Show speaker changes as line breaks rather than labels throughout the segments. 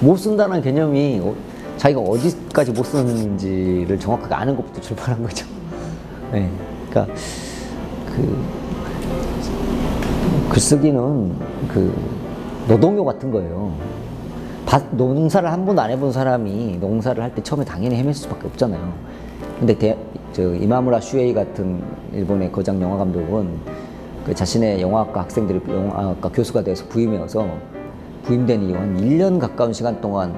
못 쓴다는 개념이 어, 자기가 어디까지 못 쓰는지를 정확하게 아는 것부터 출발한 거죠. 네, 그러니까 그 글쓰기는 그 노동요 같은 거예요. 바- 농사를 한 번도 안 해본 사람이 농사를 할 때 처음에 당연히 헤맬 수밖에 없잖아요. 근데 대, 저 이마무라 슈에이 같은 일본의 거장 영화 감독은 그 자신의 영화학과 학생들이 영화학과 교수가 돼서 부임해서 부임된 이후 한 1년 가까운 시간 동안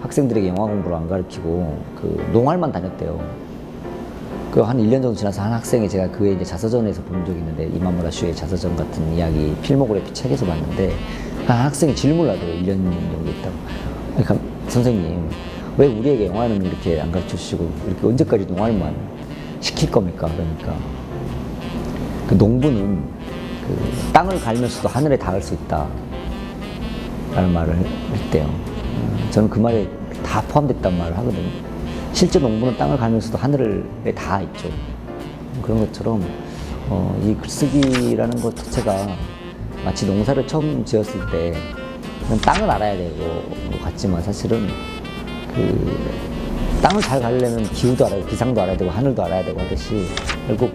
학생들에게 영화 공부를 안 가르치고 그 농활만 다녔대요. 그한 1년 정도 지나서 한 학생이 제가 그의 이제 자서전에서 본 적이 있는데 이마무라 슈의 자서전 같은 이야기 필모그래피 책에서 봤는데 한 학생이 질문을 하더라고요. 1년 정도 있다가. 그러니까 선생님 왜 우리에게 영화는 이렇게 안 가르쳐 주시고 이렇게 언제까지 농활만 시킬 겁니까? 그러니까 그 농부는 그 땅을 갈면서도 하늘에 닿을 수 있다. 라는 말을 했대요. 음, 저는 그 말에 다 포함됐단 말을 하거든요. 실제 농부는 땅을 갈면서도 하늘에 닿아 있죠. 그런 것처럼 어, 이 글쓰기라는 것 자체가 마치 농사를 처음 지었을 때 땅을 알아야 되고 것 같지만 사실은 그 땅을 잘 가려면 기후도 알아야 되고 기상도 알아야 되고 하늘도 알아야 되고 하듯이 결국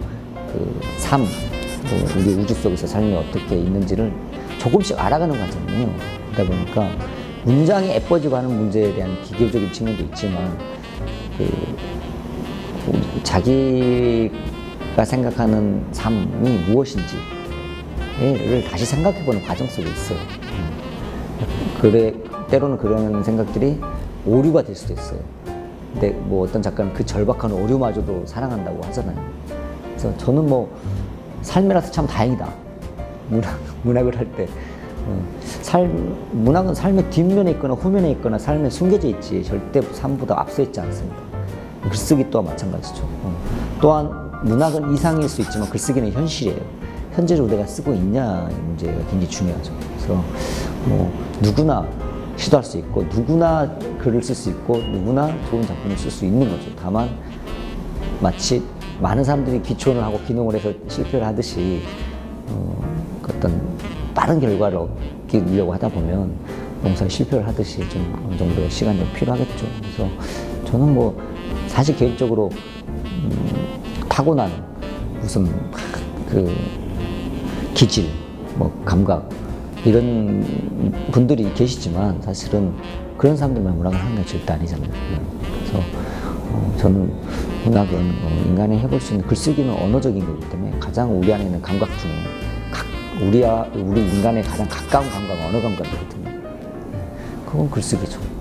그 삶, 뭐 우리 우주 속에서 삶이 어떻게 있는지를 조금씩 알아가는 과정이에요. 그러다 보니까 문장이 예뻐지고 하는 문제에 대한 기교적인 측면도 있지만 그 자기가 생각하는 삶이 무엇인지를 다시 생각해보는 과정 속에 있어요. 음. 그래 때로는 그런 생각들이 오류가 될 수도 있어요. 근데 뭐 어떤 작가는 그 절박한 오류마저도 사랑한다고 하잖아요. 그래서 저는 뭐 삶이라서 참 다행이다. 문학 문학을 할 때. 어, 삶 문학은 삶의 뒷면에 있거나 후면에 있거나 삶에 숨겨져 있지 절대 삶보다 앞서 있지 않습니다. 글쓰기 또한 마찬가지죠. 어. 또한 문학은 이상일 수 있지만 글쓰기는 현실이에요. 현재로 내가 쓰고 있냐 이 문제가 굉장히 중요하죠. 그래서 뭐 누구나 시도할 수 있고 누구나 글을 쓸 수 있고 누구나 좋은 작품을 쓸 수 있는 거죠. 다만 마치 많은 사람들이 기초를 하고 기능을 해서 실패를 하듯이 어, 그 어떤 빠른 결과를 얻기려고 하다 보면 농사에 실패를 하듯이 좀 어느 정도의 시간이 필요하겠죠. 그래서 저는 뭐 사실 개인적으로 음, 타고난 무슨 그 기질, 뭐 감각 이런 분들이 계시지만 사실은 그런 사람들만 문학을 하는 건 절대 아니잖아요. 그래서 어, 저는 문학은 어, 인간이 해볼 수 있는 글쓰기는 언어적인 거기 때문에 가장 우리 안에 있는 감각 중에 각, 우리와 우리 인간의 가장 가까운 감각은 언어 감각이거든요. 그건 글쓰기죠.